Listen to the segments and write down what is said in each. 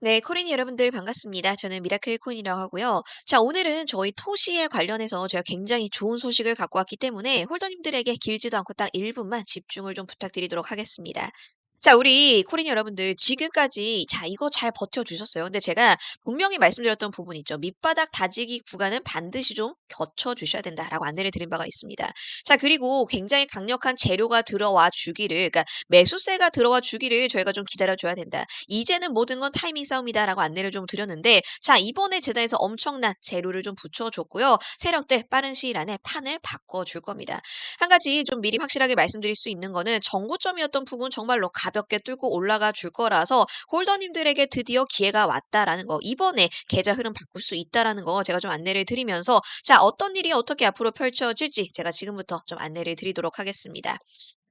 네, 코린이 여러분들 반갑습니다. 저는 미라클 코인이라고 하고요. 자, 오늘은 저희 토시에 관련해서 제가 굉장히 좋은 소식을 갖고 왔기 때문에 홀더님들에게 길지도 않고 딱 1분만 집중을 좀 부탁드리도록 하겠습니다. 자, 우리 코린이 여러분들 지금까지 자, 이거 잘 버텨주셨어요. 근데 제가 분명히 말씀드렸던 부분 있죠. 밑바닥 다지기 구간은 반드시 좀 거쳐주셔야 된다라고 안내를 드린 바가 있습니다. 자, 그리고 굉장히 강력한 재료가 들어와 주기를, 그러니까 매수세가 들어와 주기를 저희가 좀 기다려줘야 된다. 이제는 모든 건 타이밍 싸움이다라고 안내를 좀 드렸는데, 자, 이번에 재단에서 엄청난 재료를 좀 붙여줬고요. 세력들 빠른 시일 안에 판을 바꿔줄 겁니다. 한 가지 좀 미리 확실하게 말씀드릴 수 있는 거는 정고점이었던 부분 정말로 가 볍게 뚫고 올라가 줄 거라서 홀더님들에게 드디어 기회가 왔다라는 거, 이번에 계좌 흐름 바꿀 수 있다라는 거 제가 좀 안내를 드리면서 자, 어떤 일이 어떻게 앞으로 펼쳐질지 제가 지금부터 좀 안내를 드리도록 하겠습니다.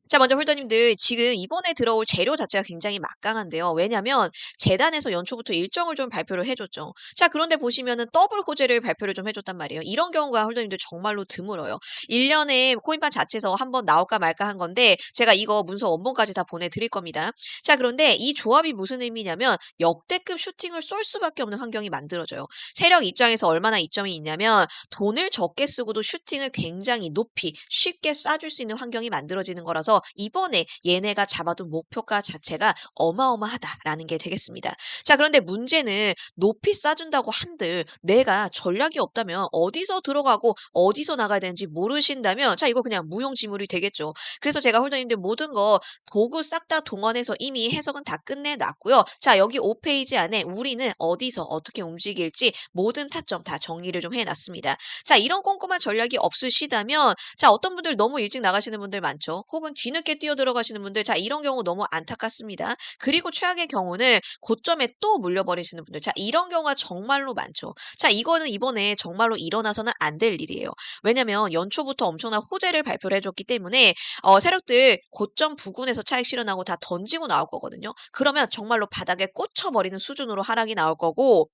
자, 먼저 홀더님들 지금 이번에 들어올 재료 자체가 굉장히 막강한데요. 왜냐면 재단에서 연초부터 일정을 좀 발표를 해줬죠. 자, 그런데 보시면은 더블 호재를 발표를 좀 해줬단 말이에요. 이런 경우가 홀더님들 정말로 드물어요. 1년에 코인판 자체에서 한번 나올까 말까 한 건데 제가 이거 문서 원본까지 다 보내드릴 겁니다. 자, 그런데 이 조합이 무슨 의미냐면 역대급 슈팅을 쏠 수밖에 없는 환경이 만들어져요. 세력 입장에서 얼마나 이점이 있냐면 돈을 적게 쓰고도 슈팅을 굉장히 높이 쉽게 쏴줄 수 있는 환경이 만들어지는 거라서 이번에 얘네가 잡아둔 목표가 자체가 어마어마하다라는 게 되겠습니다. 자, 그런데 문제는 높이 쏴준다고 한들 내가 전략이 없다면 어디서 들어가고 어디서 나가야 되는지 모르신다면 자, 이거 그냥 무용지물이 되겠죠. 그래서 제가 홀더님들 모든 거 도구 싹 다 동원해서 이미 해석은 다 끝내놨고요. 자, 여기 5페이지 안에 우리는 어디서 어떻게 움직일지 모든 타점 다 정리를 좀 해놨습니다. 자, 이런 꼼꼼한 전략이 없으시다면 자, 어떤 분들 너무 일찍 나가시는 분들 많죠. 혹은 뒤 늦게 뛰어 들어가시는 분들 자, 이런 경우 너무 안타깝습니다. 그리고 최악의 경우는 고점에 또 물려버리시는 분들 자, 이런 경우가 정말로 많죠. 자, 이거는 이번에 정말로 일어나서는 안 될 일이에요. 왜냐면 연초부터 엄청난 호재를 발표를 해줬기 때문에 어, 세력들 고점 부근에서 차익 실현하고 다 던지고 나올 거거든요. 그러면 정말로 바닥에 꽂혀버리는 수준으로 하락이 나올 거고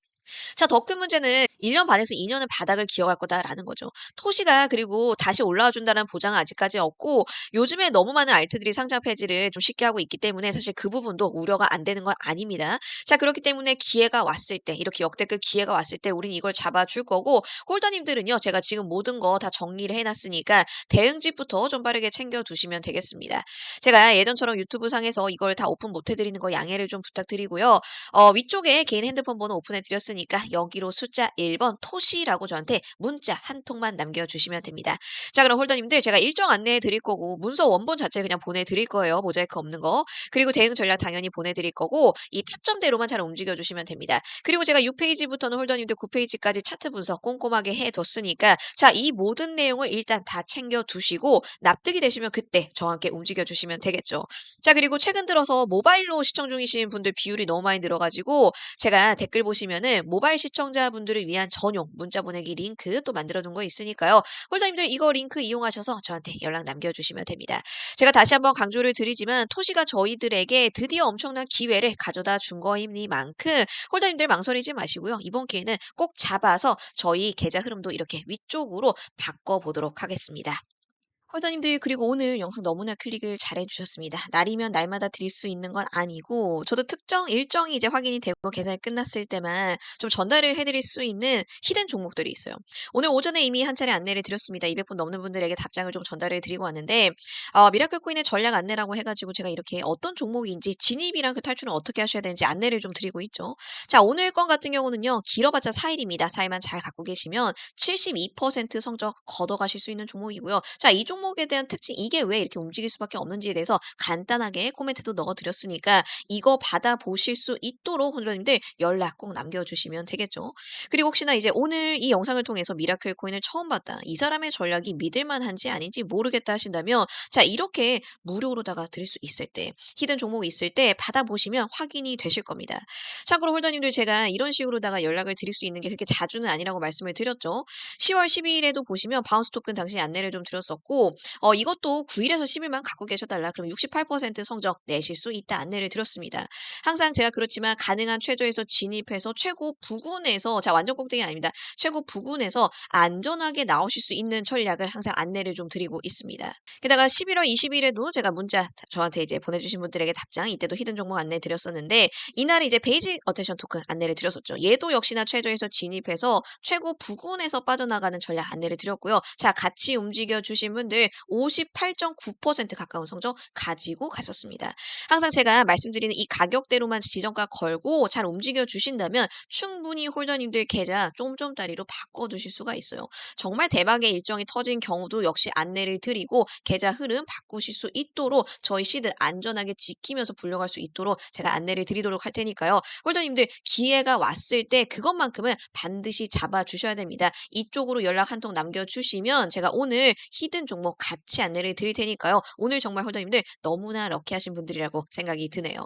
자, 더 큰 문제는 1년 반에서 2년은 바닥을 기어갈 거다라는 거죠. 토시가 그리고 다시 올라와 준다는 보장은 아직까지 없고 요즘에 너무 많은 알트들이 상장 폐지를 좀 쉽게 하고 있기 때문에 사실 그 부분도 우려가 안 되는 건 아닙니다. 자, 그렇기 때문에 기회가 왔을 때 이렇게 역대급 기회가 왔을 때 우리는 이걸 잡아줄 거고 홀더님들은요. 제가 지금 모든 거 다 정리를 해놨으니까 대응집부터 좀 빠르게 챙겨두시면 되겠습니다. 제가 예전처럼 유튜브 상에서 이걸 다 오픈 못 해드리는 거 양해를 좀 부탁드리고요. 어, 위쪽에 개인 핸드폰 번호 오픈해 드렸으니 까 여기로 숫자 1번 토시라고 저한테 문자 한 통만 남겨주시면 됩니다. 자 그럼 홀더님들 제가 일정 안내해 드릴 거고 문서 원본 자체 그냥 보내드릴 거예요. 모자이크 없는 거. 그리고 대응 전략 당연히 보내드릴 거고 이 타점대로만 잘 움직여 주시면 됩니다. 그리고 제가 6페이지부터는 홀더님들 9페이지까지 차트 분석 꼼꼼하게 해뒀으니까 자 이 모든 내용을 일단 다 챙겨 두시고 납득이 되시면 그때 저와 함께 움직여 주시면 되겠죠. 자 그리고 최근 들어서 모바일로 시청 중이신 분들 비율이 너무 많이 늘어가지고 제가 댓글 보시면은 모바일 시청자분들을 위한 전용 문자 보내기 링크 또 만들어 둔거 있으니까요. 홀더님들 이거 링크 이용하셔서 저한테 연락 남겨주시면 됩니다. 제가 다시 한번 강조를 드리지만 토시가 저희들에게 드디어 엄청난 기회를 가져다 준 거이니만큼 홀더님들 망설이지 마시고요. 이번 기회는 꼭 잡아서 저희 계좌 흐름도 이렇게 위쪽으로 바꿔보도록 하겠습니다. 홀더님들 그리고 오늘 영상 너무나 클릭을 잘해 주셨습니다. 날이면 날마다 드릴 수 있는 건 아니고 저도 특정 일정이 이제 확인이 되고 계산이 끝났을 때만 좀 전달을 해 드릴 수 있는 히든 종목들이 있어요. 오늘 오전에 이미 한 차례 안내를 드렸습니다. 200분 넘는 분들에게 답장을 좀 전달을 드리고 왔는데 어, 미라클 코인의 전략 안내라고 해 가지고 제가 이렇게 어떤 종목인지 진입이랑 그 탈출은 어떻게 하셔야 되는지 안내를 좀 드리고 있죠. 자, 오늘 건 같은 경우는요. 길어봤자 4일입니다. 4일만 잘 갖고 계시면 72% 성적 걷어가실 수 있는 종목이고요. 자, 이 종목 에 대한 특징 이게 왜 이렇게 움직일 수밖에 없는지에 대해서 간단하게 코멘트도 넣어드렸으니까 이거 받아보실 수 있도록 혼자님들 연락 꼭 남겨주시면 되겠죠. 그리고 혹시나 이제 오늘 이 영상을 통해서 미라클 코인을 처음 봤다. 이 사람의 전략이 믿을만한지 아닌지 모르겠다 하신다면 자 이렇게 무료로다가 드릴 수 있을 때 히든 종목이 있을 때 받아보시면 확인이 되실 겁니다. 참고로 홀더님들 제가 이런 식으로다가 연락을 드릴 수 있는 게 그렇게 자주는 아니라고 말씀을 드렸죠. 10월 12일에도 보시면 바운스 토큰 당시 안내를 좀 드렸었고 어 이것도 9 일에서 10 일만 갖고 계셔 달라 그럼 68% 성적 내실 수 있다 안내를 드렸습니다. 항상 제가 그렇지만 가능한 최저에서 진입해서 최고 부군에서 자 완전 꼭대기 아닙니다. 최고 부군에서 안전하게 나오실 수 있는 전략을 항상 안내를 좀 드리고 있습니다. 게다가 11월 20일에도 제가 문자 저한테 이제 보내주신 분들에게 답장 이때도 히든 종목 안내 드렸었는데 이날에 이제 베이직 어텐션 토큰 안내를 드렸었죠. 얘도 역시나 최저에서 진입해서 최고 부군에서 빠져나가는 전략 안내를 드렸고요. 자 같이 움직여 주신 분들 58.9% 가까운 성적 가지고 갔었습니다. 항상 제가 말씀드리는 이 가격대로만 지정가 걸고 잘 움직여 주신다면 충분히 홀더님들 계좌 쫌쫌따리로 바꿔두실 수가 있어요. 정말 대박의 일정이 터진 경우도 역시 안내를 드리고 계좌 흐름 바꾸실 수 있도록 저희 시드 안전하게 지키면서 불려갈 수 있도록 제가 안내를 드리도록 할 테니까요. 홀더님들 기회가 왔을 때 그것만큼은 반드시 잡아주셔야 됩니다. 이쪽으로 연락 한 통 남겨주시면 제가 오늘 히든 종목 같이 안내를 드릴 테니까요. 오늘 정말 홀더님들 너무나 럭키하신 분들이라고 생각이 드네요.